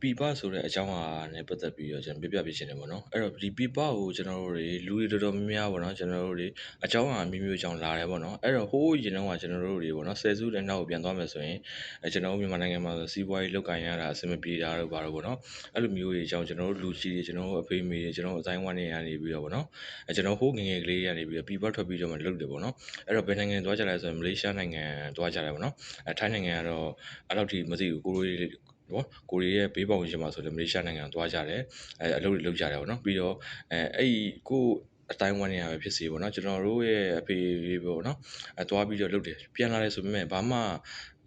ပြပဆိုတဲ့အကြောင်းအရာနဲ့ပတ်သက်ပြီးတော့ကျွန်တော်ပြပြပေးချင်တယ်ပေါ့နော်အဲ့တော့ဒီပြပကိုကျွန်တော်တို့တွေလူတွေတော်တော်များများပေါ့နော်ကျွန်တော်တို့တွေအကြောင်းအရာမျိုးမျိုးကြောင့်လာတယ်ပေါ့နော်အဲ့တော့ဟိုးရင်တော့ကကျွန်တော်တို့တွေပေါ့နော်ဆယ်စုတဲ့နောက်ကိုပြန်သွားမယ်ဆိုရင်အဲကျွန်တော်တို့မြန်မာနိုင်ငံမှာဆိုစီးပွားရေးလုပ်ကိုင်ရတာအဆင်မပြေတာတို့ဘာလို့ပေါ့နော်အဲ့လိုမျိုးတွေအကြောင်းကျွန်တော်တို့လူကြီးတွေကျွန်တော်တို့အဖေမေတွေကျွန်တော်တို့အတိုင်းဝိုင်းနေရနေပြီးတော့ပေါ့နော်အဲကျွန်တော်ဟိုးငငယ်ကလေးရနေပြီးတော့ပြပထွက်ပြီးတော့မှလုပ်တယ်ပေါ့နော်အဲ့တော့ဘယ်နိုင်ငံသွားကြလဲဆိုရင်မလေးရှားနိုင်ငံသွားကြတယ်ပေါ့နော်အဲထိုင်းနိုင်ငံကတော့အဲ့လောက်ထိမသိဘူးကိုလို နော်ကိုရီးယားဘေးပေါင်ရှင်မှာဆိုလည်းမလေးရှားနိုင်ငံသွားကြတယ်အဲအလုပ်တွေလုပ်ကြတယ်ပေါ့နော်ပြီးတော့အဲအဲ့ဒီကိုအတိုင်းဝိုင်းနေရပဲဖြစ်စီပေါ့နော်ကျွန်တော်တို့ရဲ့အဖေပေါ့နော်အဲသွားပြီးတော့လုပ်တယ်ပြန်လာတယ်ဆိုပေမဲ့ဘာမှ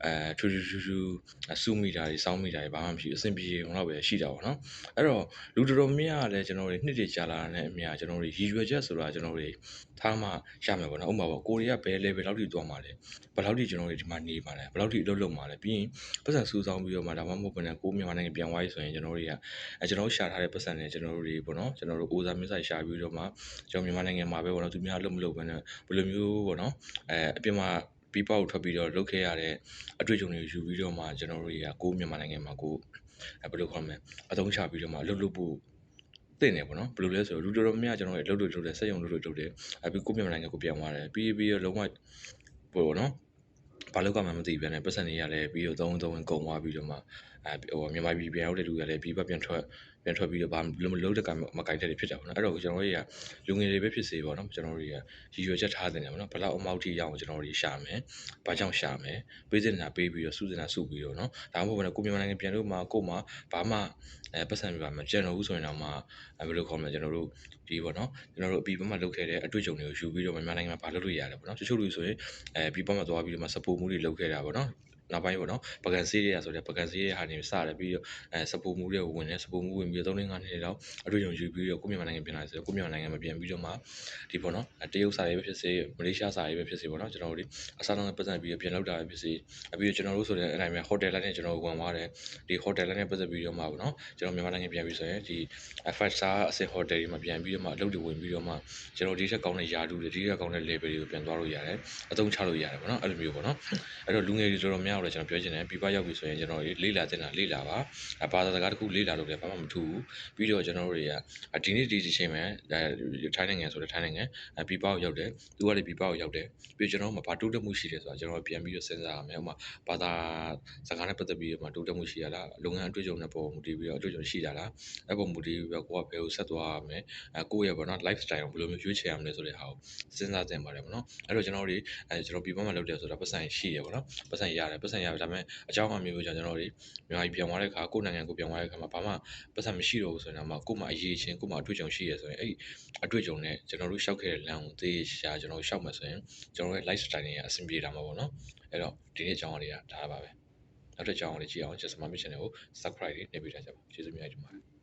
အဲထူးထူးထူးထူးစူးမိတာတွေစောင်းမိတာတွေဘာမှမရှိဘူးအဆင်ပြေအောင်တော့ပဲရှိတာပေါ့နော်အဲ့တော့လူတော်တော်များများလည်းကျွန်တော်တို့နှစ်တည်ကြာလာတဲ့အမြာကျွန်တော်တို့ရည်ရွယ်ချက်ဆိုတာကျွန်တော်တို့ထားမှရမယ်ပေါ့နော်ဥပမာပေါ့ကိုရီးယားဘယ် level လောက်ထိသွားမှာလဲဘယ်လောက်ထိကျွန်တော်တို့ဒီမှာနေမှာလဲဘယ်လောက်ထိအလုပ်လုပ်မှာလဲပြီးရင်ပတ်စံစူးစောင်းပြီးတော့မှဒါမှမဟုတ်ဘယ်နဲ့ကိုမြန်မာနိုင်ငံပြန်သွားရေးဆိုရင်ကျွန်တော်တို့တွေကအဲကျွန်တော်တို့ရှာထားတဲ့ပတ်စံတွေကျွန်တော်တို့တွေပေါ့နော်ကျွန်တော်တို့အိုဇာမင်းဆိုင်ရှာပြီးတော့မှကျွန်တော်မြန်မာနိုင်ငံမှာပဲပေါ့နော်သူများအလုပ်မလုပ်ဘဲနဲ့ဘယ်လိုမျိုးပေါ့နော်အဲအပြင်မှာ ပြီးပေါက်ထွက်ပြီးတော့လုပ်ခဲ့ရတဲ့အတွေ့အကြုံတွေကိုယူပြီးတော့မှကျွန်တော်တို့တွေကကိုမြန်မာနိုင်ငံမှာကိုအဲဘယ်လိုခေါ်မလဲအသုံးချပြီးတော့မှအလုပ်လုပ်ဖို့တင်တယ်ပေါ့နော်ဘယ်လိုလဲဆိုတော့လူတော်တော်များများကျွန်တော်တို့အလုပ်တွေလုပ်တယ်စက်ရုံလုပ်တွေလုပ်တယ်အဲပြီးကိုမြန်မာနိုင်ငံကိုပြန်သွားတယ်ပြီးပြီးတော့လုံးဝပေါ့နော်ဘာလောက်ကမှမသိပြန်တယ်ပတ်စံတွေရလဲပြီးတော့သုံးသုံးကုန်သွားပြီးတော့မှအဲဟိုမြန်မာပြည်ပြန်ရောက်တဲ့လူတွေလည်းပြီးပတ်ပြန်ထွက်ပြန်ထွက်ပြီးတော့ဘာလုံးလုံးတဲ့ကမကိုင်တဲ့တွေဖြစ်တာပေါ့နော်အဲ့တော့ကျွန်တော်တို့တွေကလူငယ်တွေပဲဖြစ်စေပေါ့နော်ကျွန်တော်တို့တွေကရည်ရွယ်ချက်ထားတင်တယ်ပေါ့နော်ဘလောက်အမောက်ထိရအောင်ကျွန်တော်တို့ရှာမယ်ဘာကြောင့်ရှာမယ်ပေးစင်တာပေးပြီးတော့စုစင်တာစုပြီးတော့နော်ဒါမှမဟုတ်ဘဲကိုမြန်မာနိုင်ငံပြန်လို့မှကို့မှာဘာမှအဲပတ်စံပြပါမကျန်တော့ဘူးဆိုရင်တော့မှဘယ်လိုခေါ်မလဲကျွန်တော်တို့ဒီပေါ့နော်ကျွန်တော်တို့အပီဘက်မှာလုပ်ခဲ့တဲ့အတွေ့အကြုံတွေကိုယူပြီးတော့မြန်မာနိုင်ငံမှာဘာလုပ်လို့ရတယ်ပေါ့နော်တချို့လူဆိုရင်အဲပြီးပတ်မှာသွားပြီးတော့မှ support မှုတွေလုပ်ခဲ့တာပေါ့နော် နောက်ပိုင်းပေါ့နော်ပကံစီးရရဆိုတဲ့ပကံစီးရဟာနေစတယ်ပြီးတော့အဲစပူမှုတွေဝင်တယ်စပူမှုဝင်ပြီးတော့3 5နှစ်လောက်အတွေ့အကြုံယူပြီးတော့ကိုမြန်မာနိုင်ငံပြန်လာဆိုကိုမြန်မာနိုင်ငံမှာပြန်ပြီးတော့မှဒီပေါ့နော်တရုတ်စာရေးပဲဖြစ်စေမလေးရှားစာရေးပဲဖြစ်စေပေါ့နော်ကျွန်တော်တို့ဒီအစားလုံးနဲ့ပတ်သက်ပြီးတော့ပြန်လောက်တာပဲဖြစ်စေအပြီးတော့ကျွန်တော်တို့ဆိုတဲ့အတိုင်းပဲဟိုတယ်လိုက်နဲ့ကျွန်တော်ဝင်သွားတယ်ဒီဟိုတယ်လိုက်နဲ့ပတ်သက်ပြီးတော့မှပေါ့နော်ကျွန်တော်မြန်မာနိုင်ငံပြန်ပြီးဆိုရင်ဒီ five star အဆင့်ဟိုတယ်တွေမှာပြန်ပြီးတော့မှအလုပ်တွေဝင်ပြီးတော့မှကျွန်တော်ဒီထက်ကောင်းတဲ့ယာတူတွေဒီထက်ကောင်းတဲ့ level တွေကိုပြန်သွားလို့ရတယ်အသုံးချလို့ရတယ်ပေါ့နော်အဲ့လိုမျိုးပေါ့နော်အဲ့တော့လူငယ်တွေတော်တော်များများတော့ကျွန်တော်ပြောချင်တယ်ပြပရောက်ပြီဆိုရင်ကျွန်တော်လေးလာတင်တာလေးလာပါဘာသာစကားတစ်ခုလေးလာလို့လည်းဘာမှမထူးဘူးပြီးတော့ကျွန်တော်တို့တွေကဒီနေ့ဒီချိန်မှာထိုင်းနိုင်ငံဆိုတဲ့ထိုင်းနိုင်ငံပြပရောက်တယ်သူကလည်းပြပရောက်ရောက်တယ်ပြီးကျွန်တော်တို့မှာဘာတိုးတက်မှုရှိတယ်ဆိုတာကျွန်တော်ပြန်ပြီးတော့စဉ်းစားရမယ်ဥပမာဘာသာစကားနဲ့ပတ်သက်ပြီးတော့တိုးတက်မှုရှိရလားလုပ်ငန်းအတွေ့အကြုံနဲ့ပုံမူတည်ပြီးတော့အတွေ့အကြုံရှိတာလားအဲ့ပုံမူတည်ပြီးတော့ကိုကဘယ်ကိုဆက်သွားရမလဲအဲကိုယ့်ရဲ့ပေါ့နော် lifestyle ကိုဘယ်လိုမျိုးရွေးချယ်ရမလဲဆိုတဲ့ဟာကိုစဉ်းစားသင့်ပါတယ်ပေါ့နော်အဲ့တော့ကျွန်တော်တို့အဲကျွန်တော်ပြပမှာလုပ်တယ်ဆိုတာပတ်စံရှိရပေါ့နော်ပတ်စံရတယ်ပတ်စံရတယ်ဒါပေမဲ့အကြောင်းအမျိုးမျိုးကြောင့်ကျွန်တော်တို့မြန်မာပြည်ပြန်သွားတဲ့အခါကိုယ့်နိုင်ငံကိုပြန်သွားတဲ့အခါမှာဘာမှပတ်စံမရှိတော့ဘူးဆိုရင်တော့ကိုယ့်မှာအရေးချင်းကိုယ့်မှာအတွေ့အကြုံရှိရဆိုရင်အဲ့အတွေ့အကြုံနဲ့ကျွန်တော်တို့ရှောက်ခဲ့တဲ့လမ်းကိုသိရှာကျွန်တော်တို့ရှောက်မှဆိုရင်ကျွန်တော်တို့ရဲ့ lifestyle တွေကအဆင်ပြေတာမှာပေါ့နော်အဲ့တော့ဒီနေ့အကြောင်းအရာတွေကဒါပါပဲနောက်တစ်ကြောင်းလေးကြည့်အောင် just မမစ်ချန်နယ်ကို subscribe လေးနှိပ်ပေးထားကြပါကျေးဇူးများတင်ပါတယ်